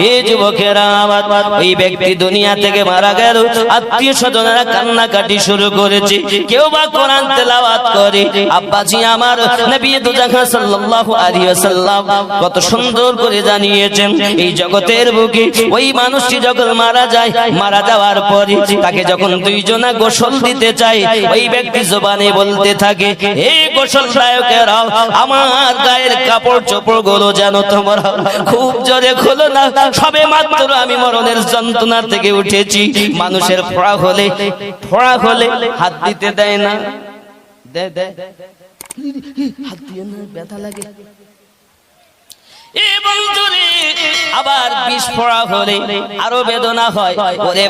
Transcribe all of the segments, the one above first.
হে যুবকেরা, ওই ব্যক্তি দুনিয়া থেকে মারা গেল। আত্মীয় স্বজনেরা কান্নাকাটি শুরু করেছে। কেউ বা কোরআন তেলাওয়াত করে। আব্বাজি আমার নবী দুজাহা সাল্লাল্লাহু আলাইহি ওয়াসাল্লাম কত সুন্দর করে জানিয়েছেন, এই জগতের বুকে ওই মানুষটি যখন মারা যায়, মারা যাওয়ার পরে তাকে যখন দুইজনা গোসল দিতে চায়, ওই ব্যক্তি জবানে বলতে থাকে, হে গোসল আমার গায়ের কাপড় চোপড়গুলো যেন তোমরা খুব জোরে খোলো না। সবে মাত্র আমি মরণের যন্ত্রণা থেকে উঠেছি। মানুষের ফোড়া হলে ফোড়া হলে হাত দিতে দেয় না। হাত দিয়ে না, ব্যথা লাগে। আবার ফোড়া হলে আরও বেদনা হয়। ওরে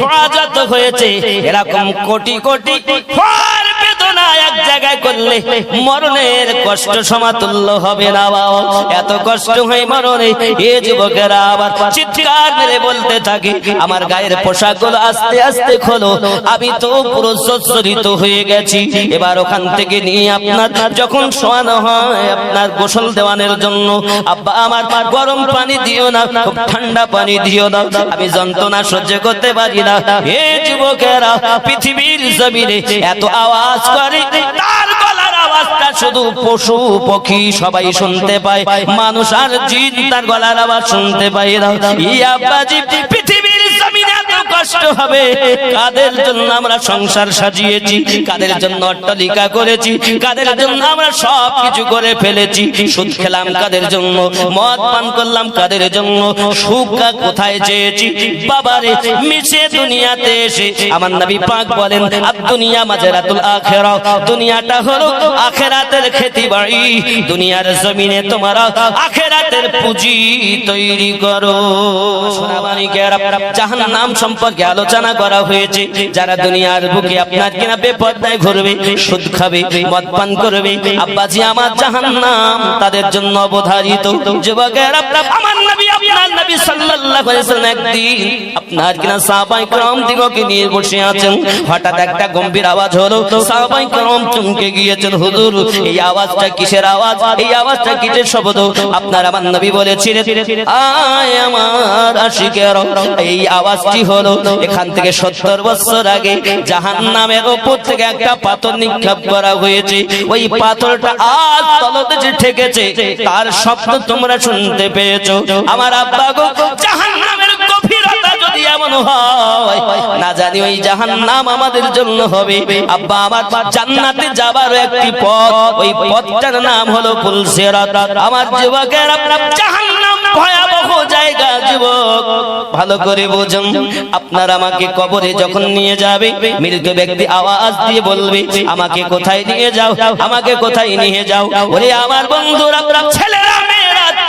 ফোড়া যত হয়েছে। এরকম কোটি কোটি ফোড়ার আমার গায়ের পোশাকগুলো আস্তে আস্তে খোলো, আমি তো পুরো সচ্ছরিত হয়ে গেছি। এবার ওখান থেকে নিয়ে আপনার যখন শোয়ানো হয়, আপনার গোসল দেওয়ানোর জন্য, আব্বা, আমার গরম পানি দিও না, খুব ঠান্ডা পানি দিও না, আমি যন্ত্রণা সহ্য করতে পারি না। হে যুবকেরা, পৃথিবীর জমিনে এত আওয়াজ আওয়াজটা শুধু সবাই শুনতে পায়। মানুষ আর গলার শুনতে পায়। পৃথিবীর কষ্ট হবে। কাদের জন্য আমরা সংসার সাজিয়েছি? কাদের জন্য অট্টালিকা করেছি? কাদের জন্য আমরা সব কিছু করে ফেলেছি? সুদ খেলাম কাদের জন্য? মদ পান করলাম কাদের জন্য? সুখ কোথায় চেয়েছি? বাবারে, মিশে দুনিয়াতে এসে আমার নবী পাক বলেন আর দুনিয়া মাজরাতুল আখেরা। দুনিয়াটা হলো আখেরাতের খেতি বাড়ি দুনিয়ার জমিনে তোমরা আখেরাতের পুঁজি তৈরি করো। জাহান্নাম সম্পর্কে আলোচনা করা হয়েছে যারা দুনিয়ার বুকে আপনার কিনা বেপর্দায় ঘুরবে সুদ খাবে মদ পান করবে আব্বাজি আমার জাহান্নাম তাদের জন্য অবধারিত যুবকেরা আমার নবী আপনার নবী সাল্লাল্লাহু আলাইহি ওয়াসাল্লাম একদিন আপনার কিনা সাহাবায়ে کرام দিগকে নিয়ে বসে আছেন হঠাৎ একটা গম্ভীর আওয়াজ হলো সাহাবায়ে کرام চমকে গিয়েছেন হুজুর এই আওয়াজটা কিসের আওয়াজ এই আওয়াজটা কিসের শব্দ আপনার আমার নবী বলেছিলেন আয় আমার আশিকের এই আওয়াজটি হলো এখান থেকে সত্তর বছর আগে জাহান নামের ওপর থেকে একটা পাথর নিক্ষেপ করা হয়েছে। ওই পাথরটা আজ তলদেশে ঠেকেছে। তার শব্দ তোমরা শুনতে পেয়েছ। আমার আব্বা গো জাহান নামের আমার জান্নাতে যাবার একটি পথ। ওই পথটার নাম হলো পুলসেরাত আমার যুবকের জাহান ভয়াবহ জায়গা যুবক। ভালো করে বোঝুন, আপনার আমাকে কবরে যখন নিয়ে যাবে, মৃত ব্যক্তি আওয়াজ দিয়ে বলবে, আমাকে কোথায় নিয়ে যাও? আমাকে কোথায় নিয়ে যাও? ওরে আমার বন্ধুরা ছেলেরা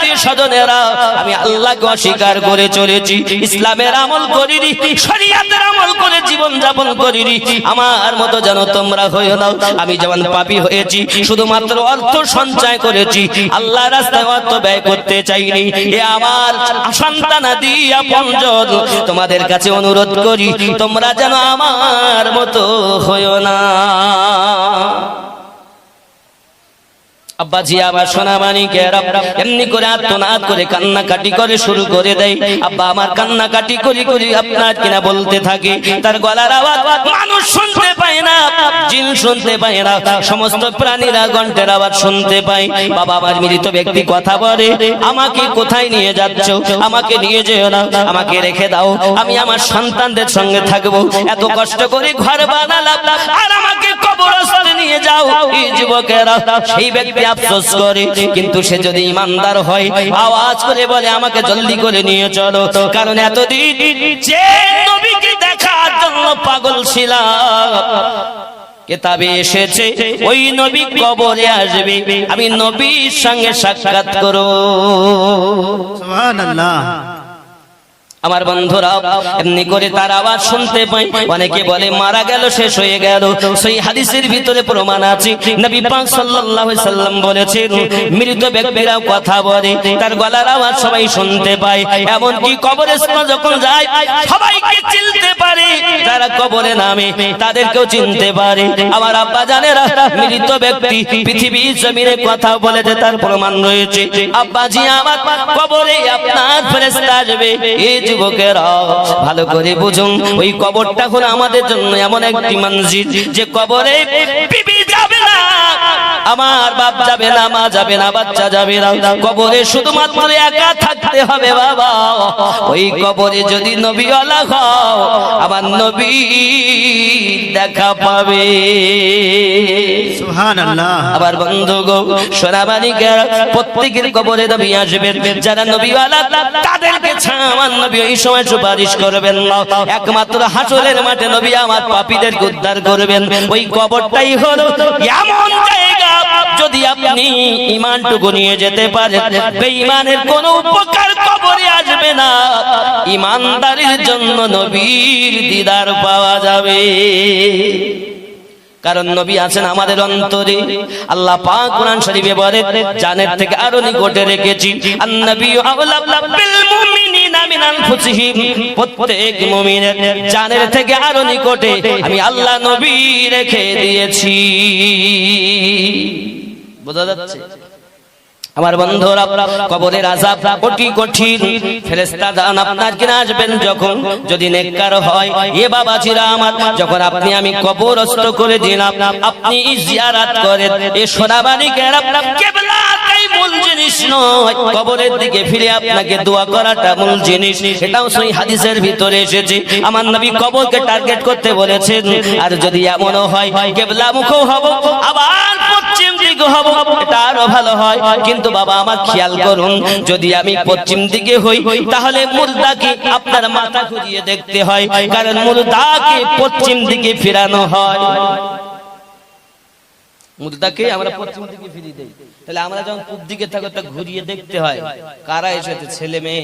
আত্মীয় স্বজনেরা, আমি আল্লাহকে অস্বীকার করে চলেছি, ইসলামের আমল করিনি, শরিয়াতের আমল করে জীবন যাপন করিনি। আমার মতো যেন তোমরা হইও না আমি যেমন পাপী হয়েছি, শুধুমাত্র অর্থ সঞ্চয় করেছি আল্লাহ রাস্তায় অর্থ ব্যয় করতে চাইনি। এ আমার সন্তানাদি আপনজন তোমাদের কাছে অনুরোধ করি, তোমরা যেন আমার মতো হইও না। এমনি করে আত্মনাদ করে কান্নাকাটি করে শুরু করে দেয়। আব্বা আমার কান্নাকাটি করি করি আপনার কিনা বলতে থাকে। তার গলার আওয়াজ মানুষ শুনতে পায় না জিন শুনতে পায় না, সমস্ত প্রাণীরা গন্টের আওয়াজ শুনতে পায়। বাবা আমার মৃত ব্যক্তি কথা বলে, আমাকে কোথায় নিয়ে যাচ্ছ? আমাকে নিয়ে যেও না, আমাকে রেখে দাও। আমি আমার সন্তানদের সঙ্গে থাকব। এত কষ্ট করে ঘর বানালাম, আর আমাকে কবরস্থানে নিয়ে যাও। এই যুবকেরা, সেই ব্যক্তি আফসোস করে, কিন্তু সে যদি ইমানদার হয়, আওয়াজ করে বলে, আমাকে জলদি করে নিয়ে চলো। তো কারণ এতদিন যে নবীকে দেখার জন্য পাগল ছিলাম। কেতাবে এসেছে, ওই নবী কবরে আসবে, আমি নবীর সঙ্গে সাক্ষাৎ করো আমার বন্ধুরা, এমনি করে তার আওয়াজ শুনতে পাই। অনেকে বলে, মারা গেল, শেষ হয়ে গেল। সেই হাদিসের ভিতরে প্রমাণ আছে। নবী পাক সাল্লাল্লাহু আলাইহি সাল্লাম বলেছেন, মৃত ব্যক্তিরা কথা বলে, তার গলার আওয়াজ সবাই শুনতে পায়। এমন কি কবরস্থান যখন যায়, সবাইকে চিনতে পারে। যারা কবরে নামে, তাদেরকেও চিনতে পারে। আমার আব্বা জানেরা, মৃত ব্যক্তি পৃথিবীর জমিনে কথা বলেছে তার প্রমাণ রয়েছে। আব্বাজি আমার কবরে আপনার ফেরেশতা আসবে। এই যুবকেরা ভালো করে বুঝুন ওই কবরটা হলো আমাদের জন্য এমন একটি মানজির যে কবরে আমার বাপ যাবে না মা যাবে না বাচ্চা যাবে না। কবরে শুধুমাত্র একা থাকতে হবে বাবা। ওই কবরে যদি নবীওয়ালা হও আমার নবী দেখা পাবে। আবার বন্ধু গো সোনামানিকের প্রত্যেকের কবরে নবী আসবেন। যারা নবীওয়ালা তাদেরকে আমার নবী ওই সময় সুপারিশ করবেন না। একমাত্র হাসরের মাঠে নবী আমার পাপীদের উদ্ধার করবেন। ওই কবরটাই হলো এমন জায়গা যদি আপনি ইমানটুকু নিয়ে যেতে পারেন, বেঈমানের উপকার কবরে আসবে না। ইমানদারির জন্য নবীর দিদার পাওয়া যাবে। কারণ নবী আছেন আমাদের অন্তরে। আল্লাহ কোরআন শরীফে বলে জানের থেকে আরও নিকটে রেখেছি। বিল মুমিনিনা। মিন আনফুসিহিম প্রত্যেক মুমিনের জানের থেকে আরও নিকটে আমি আল্লাহ নবী রেখে দিয়েছি। বোঝা যাচ্ছে? আমার বন্ধুরা, কবরের আজাব কঠিন কঠিন। ফেরেশতা দান আপনার কিনা আসবেন যখন, যদি নেককার হয়। এ বাবা চিরা আমার, যখন আপনি আমি কবরস্থ করে দিলাম, আপনি জিয়ারাত করেন এ সোনাবানি কেরা কেবলাটাই মূল জিনিস নয় কবরের দিকে ফিরে আপনাকে দোয়া করাটা মূল জিনিস এটাও সেই হাদিসের ভিতরে এসেছে। আমার নবী কবরকে টার্গেট করতে বলেছেন, আর যদি এমনও হয়, কেবলা মুখও হব, আবার পশ্চিম দিকে হব, এটা আরও ভালো হয়। কিন্তু বাবা, আমার খেয়াল করুন, যদি আমি পশ্চিম দিকে হই, তাহলে মুর্দাকে আপনার মাথা ঘুরিয়ে দেখতে হয়, কারণ মুর্দাকে পশ্চিম দিকে ফেরানো হয়। মুর্দাকে আমরা পশ্চিম দিকে ফিরিয়ে দেই। তাহলে আমরা যখন পূব দিকে থাকো, তা ঘুরিয়ে দেখতে হয়, কারা এসেছে, ছেলে মেয়ে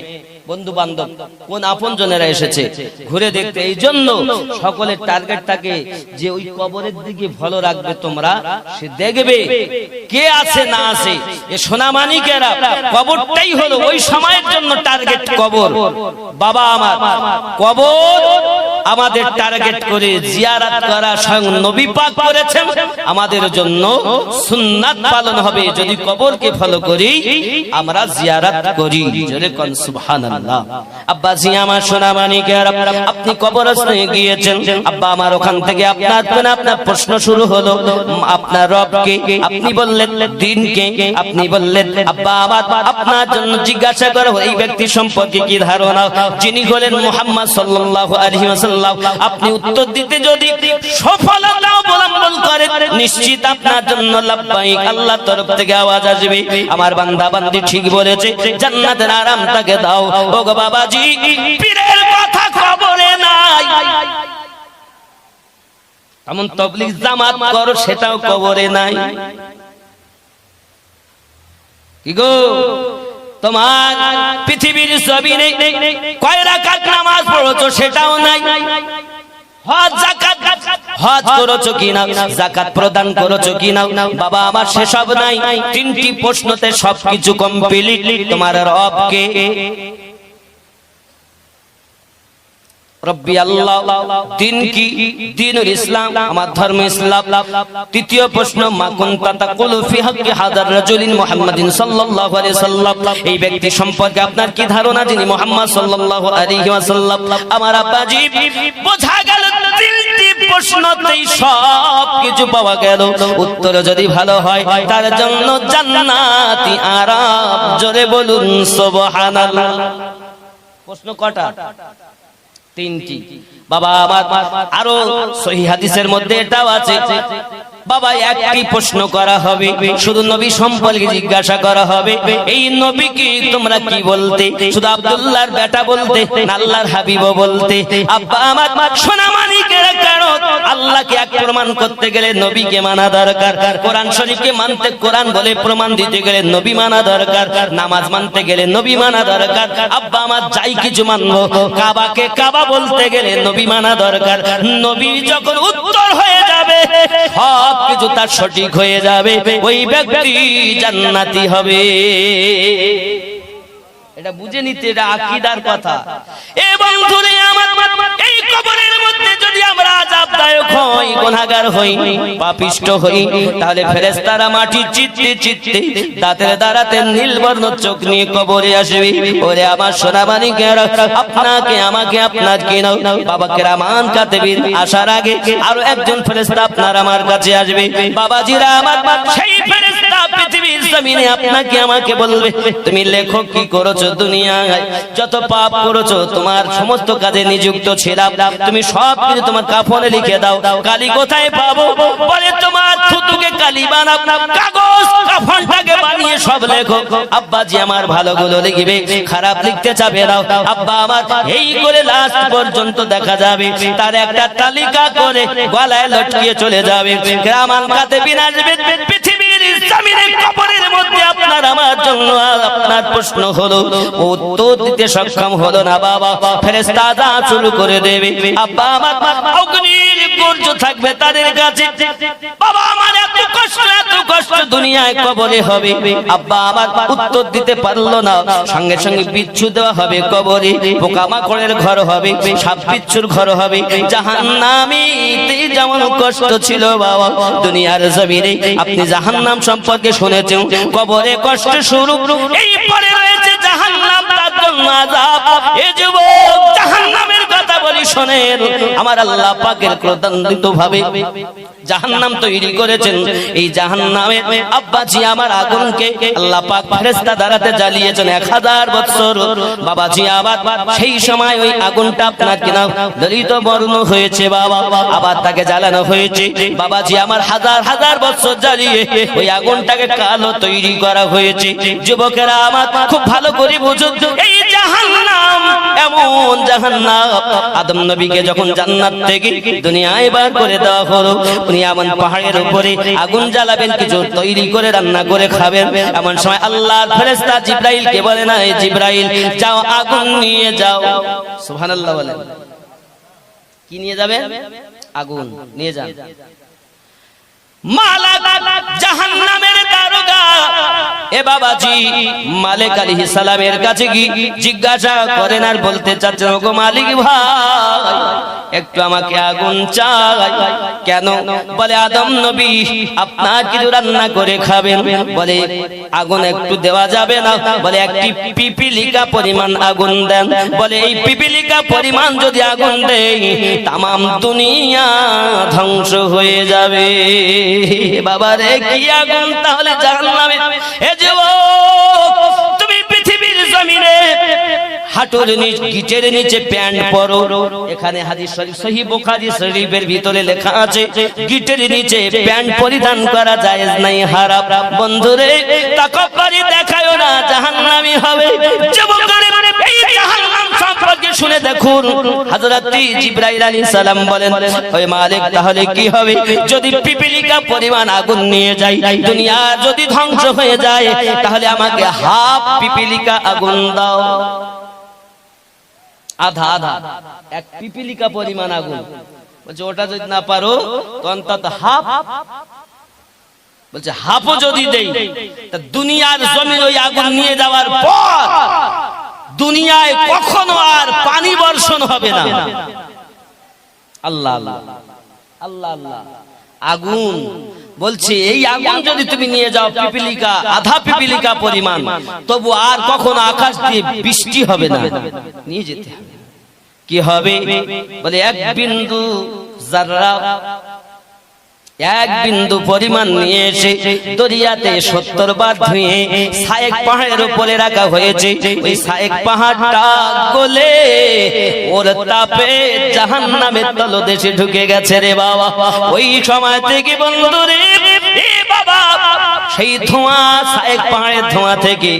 বন্ধু বান্ধব কোন আপন জনেরা এসেছে, ঘুরে দেখতে। এই জন্য সকলের টার্গেট থাকে যে ওই কবরের দিকে ভালো রাখবে তোমরা, সে দেখবে কে আছে, না আছে। এ সোনামানিকেরা কবরটাই হলো ওই সময়ের জন্য টার্গেট কবর। বাবা আমার, কবর আমাদের টার্গেট করে জিয়ারাত করা স্বয়ং নবী পাক করেছেন। আমাদের জন্য সুন্নাত পালন হবে। যদি কবরকে ফলো করি আমরা জিয়ারাত করি। জোরে কোন সুবহানাল্লাহ। আব্বা জি আমার সোনা মানিকের আপনি কবরস্থানে গিয়েছেন। আব্বা আমার ওখান থেকে আপনার জন্য আপনার প্রশ্ন শুরু হলো। আপনার রবকে আপনি বললেন দিনকে আপনি বললেন। আব্বা আমার আপনার জন্য জিজ্ঞাসা করা এই ব্যক্তি সম্পর্কে কি ধারণা? যিনি হলেন মুহাম্মদ সাল্লাল্লাহু আলাইহি ওয়াসাল্লাম আপনি উত্তর দিতে যদি সফলতা অবলম্বন করেন, নিশ্চিত আপনার জন্য লাভবাহিক। আল্লাহ তরফ থেকে আওয়াজ আসবে। আমার বান্দা বান্দি ঠিক বলেছে, জান্নাতের আরাম তাকে দাও। ও বাবাজি, পীরের কথা খবরে নাই। এমন তবলিগ জামাত করো, সেটাও কবরে নাই। কি গো? তোমার পৃথিবীর ছবি নেই কয় রাকাত নামাজ পড়ছো সেটাও নাই। বাবা, আমার সেসব নাই। তিনটি প্রশ্নতে সবকিছু কমপ্লিট তোমার রবকে আমার এই আপনার কি ধারণা, যিনি মুহাম্মদ আমার সব কিছু পাওয়া গেল। উত্তর যদি ভালো হয়, তার জন্য জান্নাতি আরাম। জোরে বলুন প্রশ্ন কটা? তিনটি। বাবা আরও সহি হাদিসের মধ্যে এটাও আছে। বাবা, একটি প্রশ্ন করা হবে। শুধু নবী সম্পর্কে জিজ্ঞাসা করা হবে। এই নবী কি তোমরা কি বলতে? শুধু আব্দুল্লাহর বেটা বলতে আল্লাহর হাবিব বলতে? আব্বা, আমার সোনা মানিকের কারণ। আল্লাহকে এক প্রমাণ করতে গেলে নবীকে মানা দরকার। কোরআন শরীফকে মানতে, কোরআন বলে প্রমাণ দিতে গেলে নবী মানা দরকার। নামাজ মানতে গেলে নবী মানা দরকার। আব্বা, আমার যাই কিছু মানবো, কাবাকে কাবা বলতে গেলে নবী মানা দরকার। নবী যখন উত্তর হয়ে যাবে সব কিছু তার সঠিক হয়ে যাবে। ওই ব্যক্তি জান্নাতি হবে। এটা বুঝে নিতে এটা আকিদার কথা। এবং ধরে আমার এই কবরের যদি আমরা আজাব পাপদায়ক হই, গুনাহগার হই, পাপিষ্ট হই, তাহলে ফেরেশতারা মাটি চিত্তে চিত্তে দাঁতের দ্বারাতে নীলবর্ণ চোখ নিয়ে কবরে আসবে। ওরে আমার সোনা আপনাকে, আমাকে আপনার কে নাও। বাবাকে রামান কাতেবির আসার আগে আরও একজন ফেরেশতা আপনার আমার কাছে আসবে। বাবাজিরা আমার সেই ফেরেশতা জমিনে আপনাকে আমাকে বলবে, তুমি লেখো কি করেছ দুনিয়ায়? যত পাপ করেছ, তোমার সমস্ত কাজে নিযুক্ত ছিলাম। তুমি সব কিছু তোমার কাফনে লিখে দাও। কালি কোথায় পাবো? বলে তোমার থুতুকে কালি বানাও। কাগজ, কাফনটাকে বানিয়ে সব লেখো। আব্বাজি আমার ভালোগুলো লিখবে, খারাপ লিখতে চাবে না। আব্বা আমার এই করে লাস্ট পর্যন্ত দেখা যাবে। তার একটা তালিকা করে গলায় লটকিয়ে চলে যাবে। গ্রামাল কাতে বিনাশবে পৃথিবীর জমিনে, কবরের মধ্যে আপনার আমার জন্য আপনার প্রশ্ন হলো, উত্তর দিতে সক্ষম হলো না বাবা। ফেরেশতা যা শুরু করে দেবে। আব্বা, আমার অগ্নির গর্জ থাকবে তাদের কাছে। দুনিয়ায় কবরে হবে। আব্বা আমার উত্তর দিতে পারল না। সঙ্গে সঙ্গে বিচ্ছু দেওয়া হবে কবরে। পোকামাকড়ের ঘর হবে, সাপ বিচ্ছুর ঘর হবে। জাহান্নামীতে যেমন কষ্ট ছিল বাবা, দুনিয়ার জমিনে। আপনি জাহান্নাম সম্পর্কে শুনেছেন। কবরে কষ্ট শুরু। এই পরে রয়েছে আমার আল্লাহ পাকের ভাবে তৈরি করেছেন। এই আব্বাজি আমার আগুনকে আল্লাহ পাক জ্বালিয়েছেন 1000 বছর বাবাজি আবার সেই সময় ওই আগুনটা আপনার কিনা দলিত বর্ণ হয়েছে বাবা। আবার তাকে জ্বালানো হয়েছে। বাবাজি আমার হাজার হাজার জ্বালিয়ে ওই আগুনটাকে কালো তৈরি করা হয়েছে। যুবকেরা আমার খুব ভালো করে বুঝুন এই জাহান্নাম, এমন জাহান্নাম। আদম নবীকে যখন জান্নাত থেকে দুনিয়ায় বার করে দেওয়া হলো, উনি এমন পাহাড়ের উপরে আগুন জ্বালাবেন, কিছু তৈরি করে রান্না করে খাবেন। এমন সময় আল্লাহর ফেরেশতা জিব্রাইলকে বলে না জিব্রাইল, যাও আগুন নিয়ে যাও। সুবহানাল্লাহ বলেন। কি নিয়ে যাবে? আগুন, নিয়ে যান মালাক জাহান্নামের এ বাবাজি, মালিক সালামের কাছে জিজ্ঞাসা করেন, আর বলতে চাচ্ছেন, ওগো মালিক ভাই, একটু আমাকে আগুন চাই। কেন? বলে, আদম নবী, আপনার কিছু রান্না করে খাবেন। বলে, আগুন একটু দেওয়া যাবে না। বলে, একটি পিপিলিকা পরিমাণ আগুন দেন। বলে, এই পিপিলিকা পরিমাণ যদি আগুন দেই, তামাম দুনিয়া ধ্বংস হয়ে যাবে। বাবা রে কি আগুন তাহলে জাহান্নামে এ যুবক তুমি পৃথিবীর জমিনে হাঁটুর নিচ, গিটের নিচে প্যান্ট পরো। এখানে হাদিস শরীফ সহি বুখারী শরীফের ভিতরে লেখা আছে, গিটের নিচে প্যান্ট পরিধান করা জায়েজ নাই, হারাম। বন্ধুরে, তাকব্বরি দেখায়ও না, জাহান্নামী হবে। যুবকরে শুনে দেখুন, হযরত জিবরাইল আলাইহিস সালাম বলেন, ওই মালিক, তাহলে কি হবে? যদি পিপিলিকা পরিমাণ আগুন নিয়ে যাই দুনিয়া যদি ধ্বংস হয়ে যায়, তাহলে আমাকে হাফ পিপিলিকা আগুন দাও। আধা আধা, এক পিপিলিকা পরিমাণ আগুন। বলছে, ওটা যদি না পারো, তো অন্তত হাফ বলছে, হাফও যদি দেই, তা দুনিয়ার জমি ওই আগুন নিয়ে যাওয়ার পর দুনিয়ায় কখনো আর পানি বর্ষণ হবে না। আল্লাহ আল্লাহ। আল্লাহ আল্লাহ। আগুন। বলছে এই আগুন যদি তুমি নিয়ে যাও পিপিলিকা আধা পিপিলিকা পরিমাণ তবু আর কখনো আকাশ দিয়ে বৃষ্টি হবে না। নিয়ে যেতে হবে। কি হবে? বলে এক বিন্দু জাররা এক বিন্দু পরিমাণ নিয়ে এসে দরিয়াতে সত্তর বার ধুয়ে সায়েক পাহাড়ের উপরে রাখা হয়েছে। ওই সায়েক পাহাড়টা গলে ওর তাপে জাহান নামের তলদেশে ঢুকে গেছে রে বাবা। ওই সময় থেকে বন্ধু রে সেই ধোঁয়া সায়েক পাহাড়ের ধোঁয়া থেকে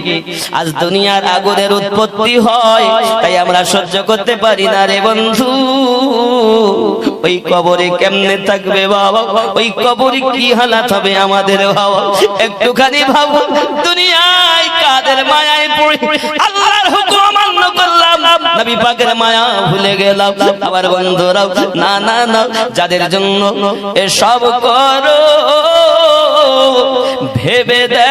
আজ দুনিয়ার আগুনের উৎপত্তি হয়, তাই আমরা সহ্য করতে পারি না রে বন্ধু। ওই কবরে কেমনে থাকবে বাবা? ওই কবরে কি হালাত হবে আমাদের বাবা? একটুখানি ভাবো দুনিয়ায় কাদের মায়ায় পড়ে? আল্লাহর হুকুম অমান্য করলাম, নবী পাকের মায়া ভুলে গেলাম। আবার বন্ধুরাও, না না না, যাদের জন্য এসব করো। ভেবে দেখো